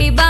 baby.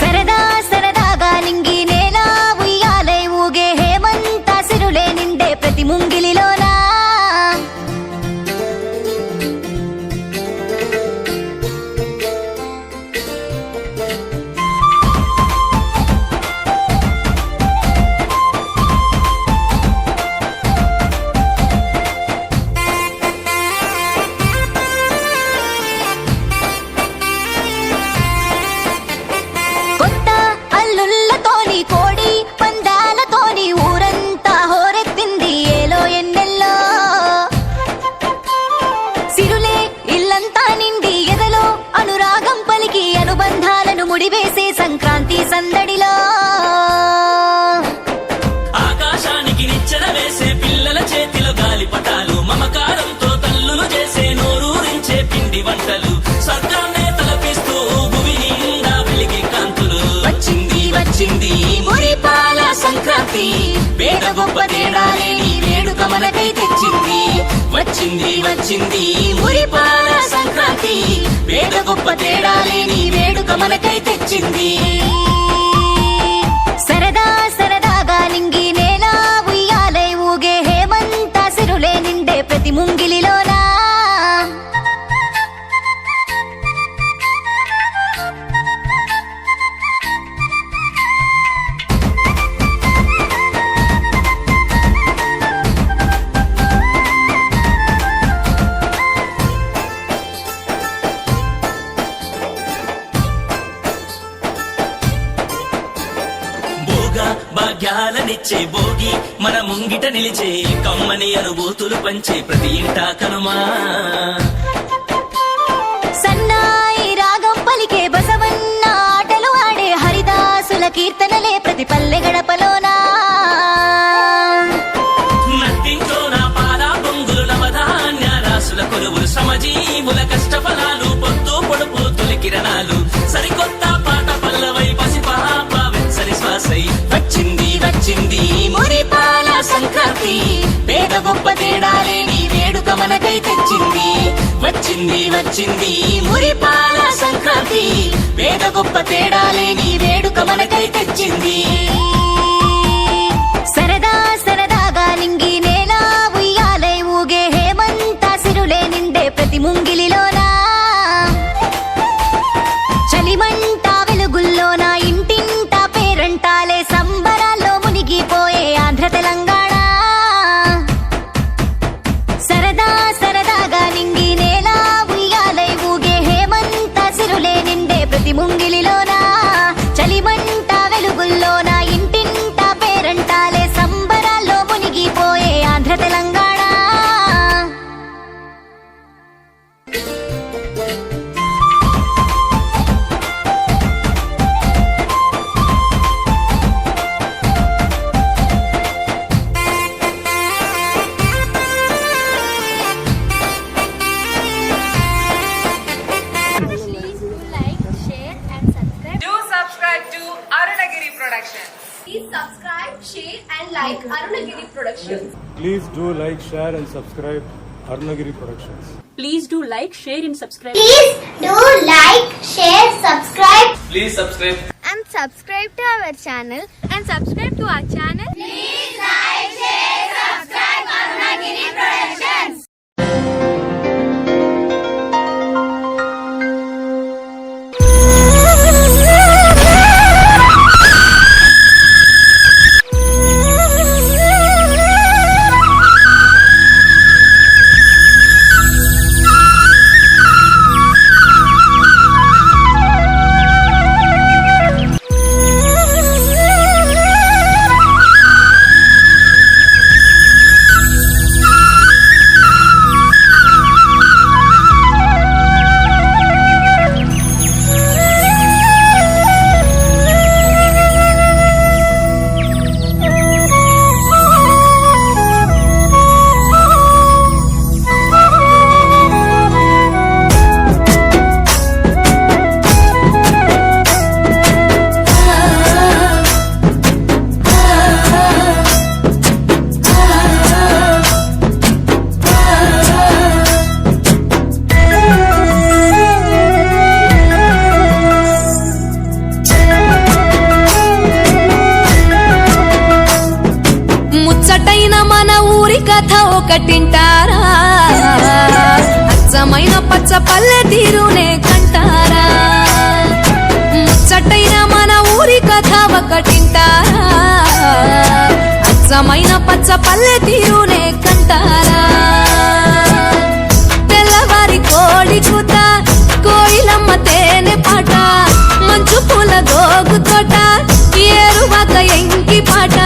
సరదా ప్రతి ముంగిలిలో వేద గొప్ప తేడాలే నీ వేడుక మనకై తెచ్చింది. వచ్చే ప్రతి ఇంటా కనుమా. సన్నాయి రాగం పలికే బసవన్న ఆటలు ఆడే హరిదాసుల కీర్తనలే ప్రతి పల్లె గడపలోనా. నట్టింటోనా పాలా పొంగులు నవధాన్య రాసుల కొలువులు సమజీవుల కష్టఫలాలు పొత్తు పొడుపు తొలి కిరణాలు. సరికొత్త పాట పల్లవై పసిపహాప వెచ్చని శ్వాసై. వచ్చింది వచ్చింది మురిపాల సంక్రాంతి. గొప్ప తేడాలే నీ వేడుక మనకై తెచ్చింది. వచ్చింది వచ్చింది మురిపాల సంక్రాంతి. వేద గొప్ప తేడాలే నీ వేడుక మనకై తెచ్చింది. share and subscribe Arnagiri Productions. Please do like, share and subscribe. Please do like, share, subscribe. Please subscribe. And subscribe to our channel and subscribe to our channel. అచ్చమైన పల్లె తీరునే కంటారా? ముచ్చటైన మన ఊరి కథ ఒకటింటారా అచ్చమైన పచ్చ పల్లె తీరునే కంటారా? తెల్లవారి కోడి కూత కోయిలమ్మ తేనె పాట మంచు పూల గోగు తోట ఏరువాక ఎంకి పాట.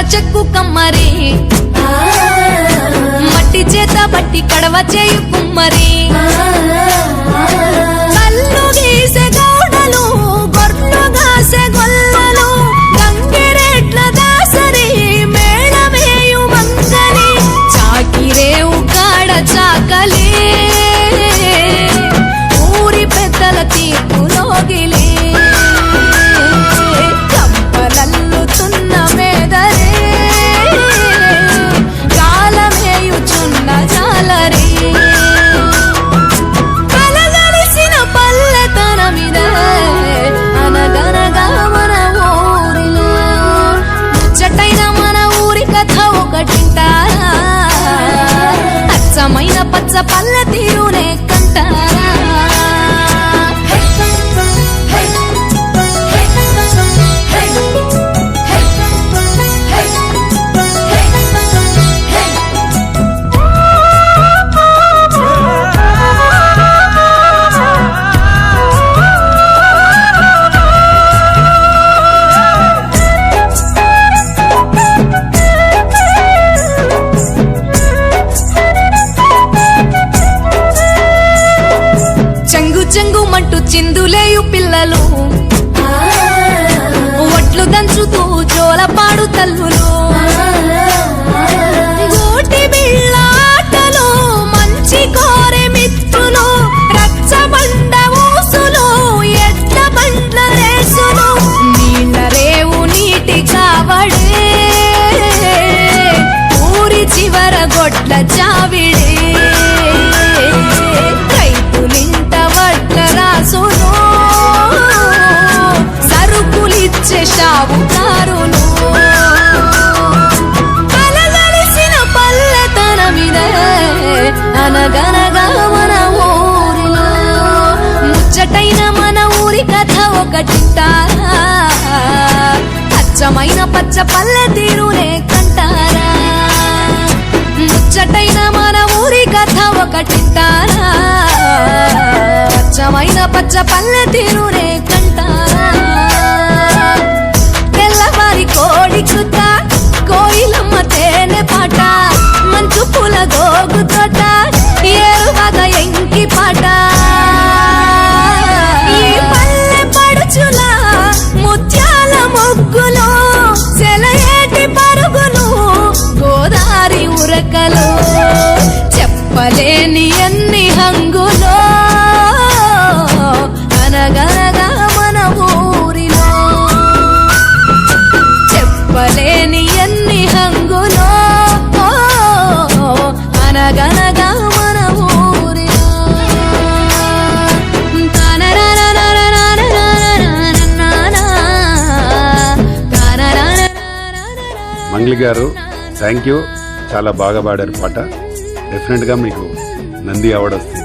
చెక్కు కమ్మరి. మట్టి చేత బట్టి కడవ చేయు కుమ్మరి. பல்ல தீரூர గారు థ్యాంక్ యూ చాలా బాగా పాడారు పాట. డెఫినెట్గా మీకు నంది అవార్డు వస్తుంది.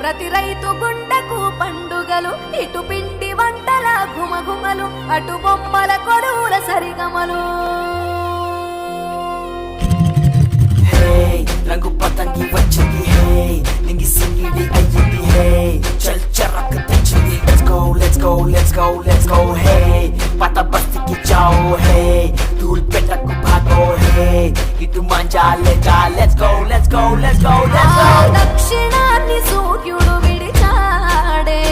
ప్రతి రైతు గుండకు పండుగలు. ఇటు పిండి బుట్టల గుమగుమలు అటు బొమ్మల కొడువుల సరిగమలు. రంగు పతంగి వచ్చింది హే నింగి సింగిడి అయ్యింది హే చల్ చరక్ తెచ్చింది. Let's go let's go let's go let's go hey పత బస్తికి జాఓ హే ధూల్ పెట్టకు భాగో హే ఇటు manja let's go let's go let's go let's go దక్షిణాన్ని సూర్యుడు విడిచాడే.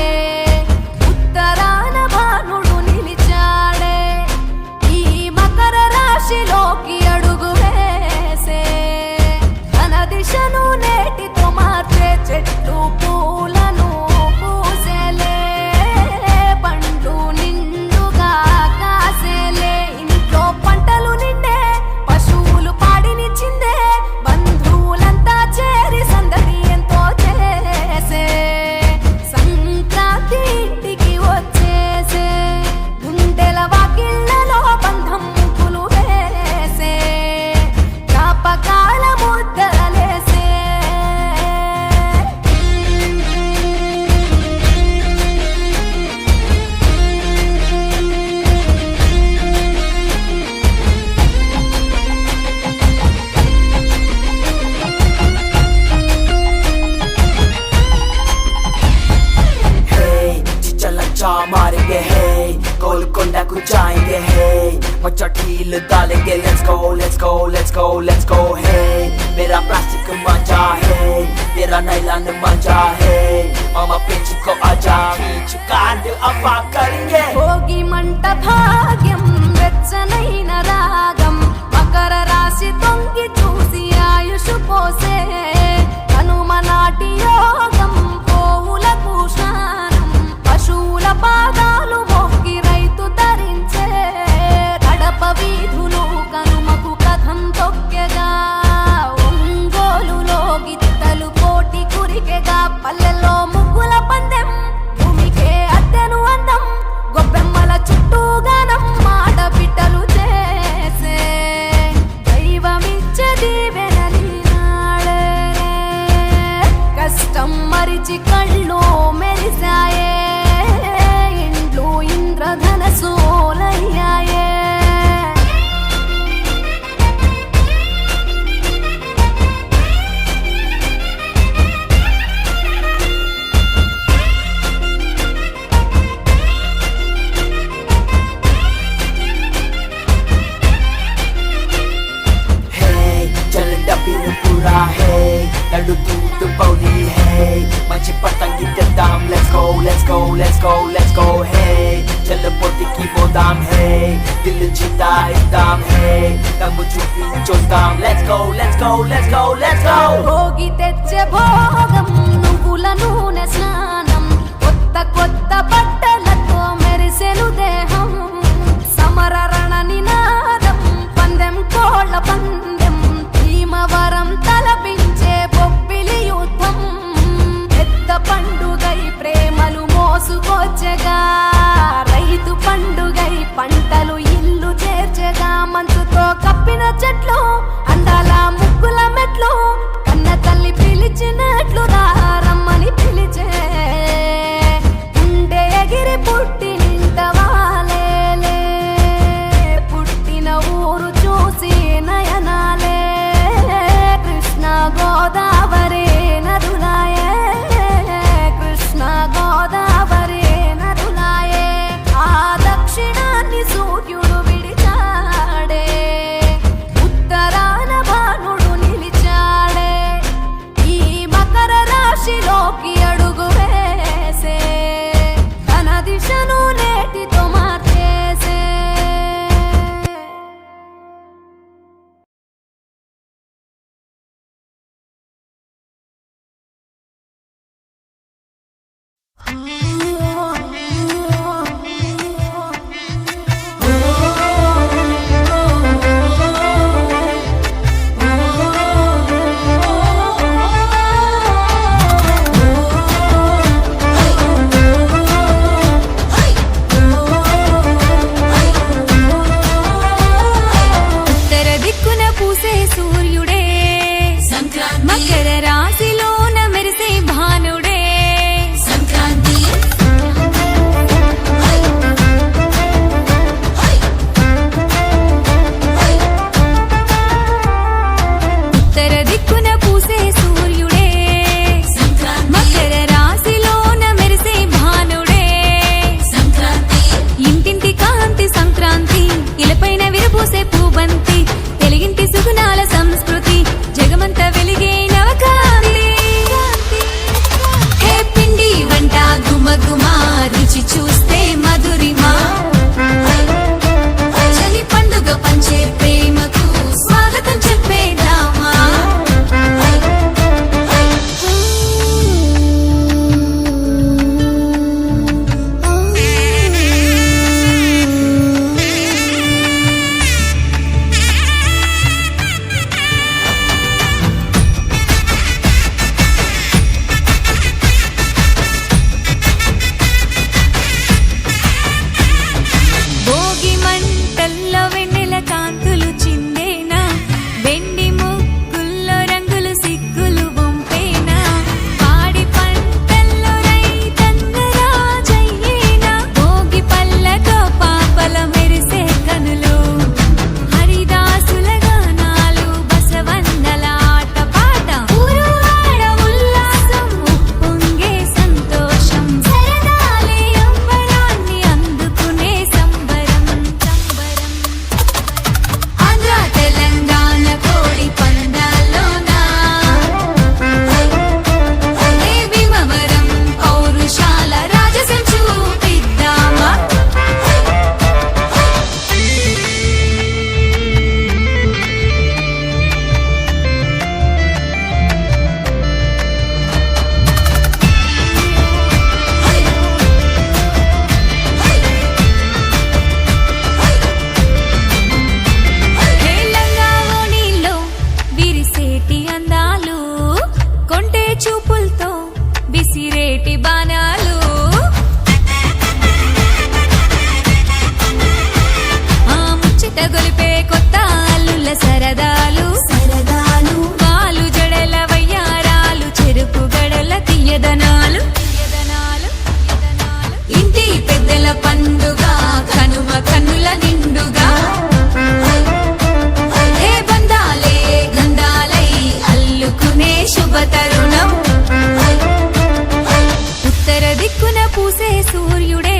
పూసే సూర్యుడే.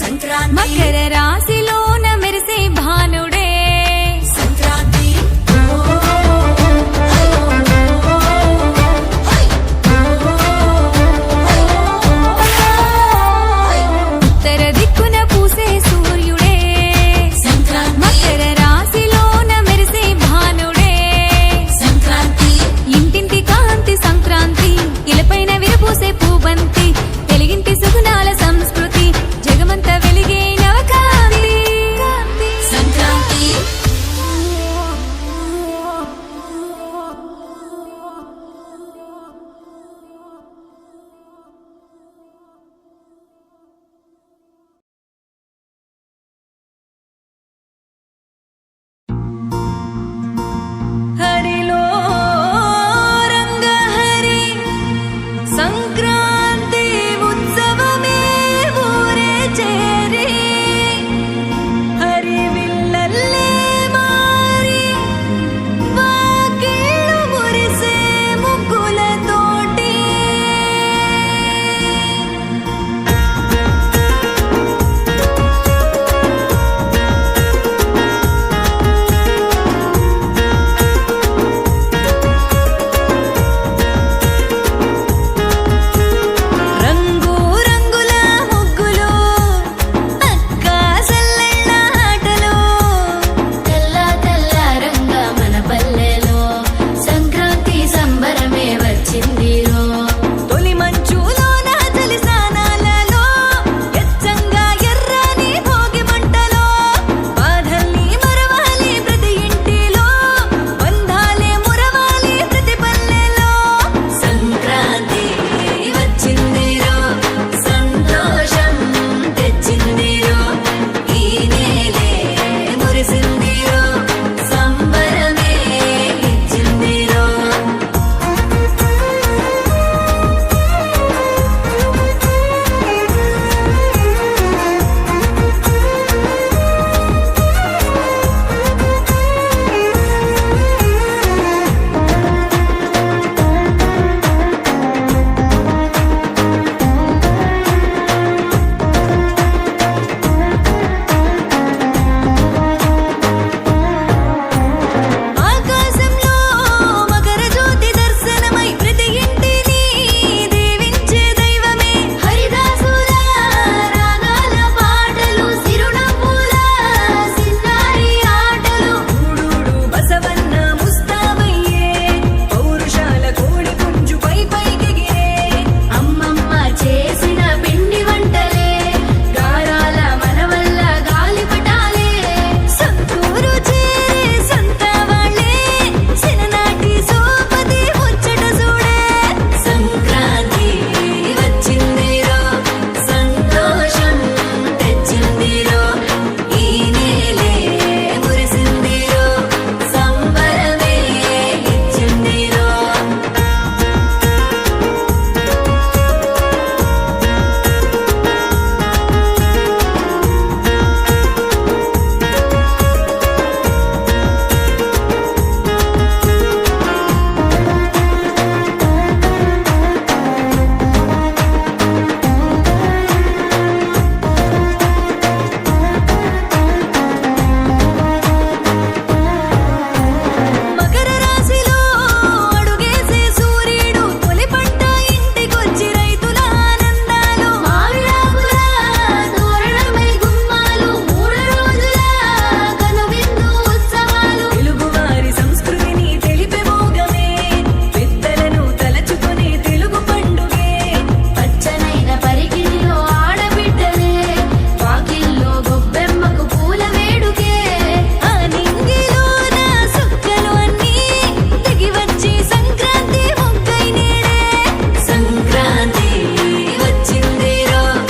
సంక్రాంతి. మకర రాశి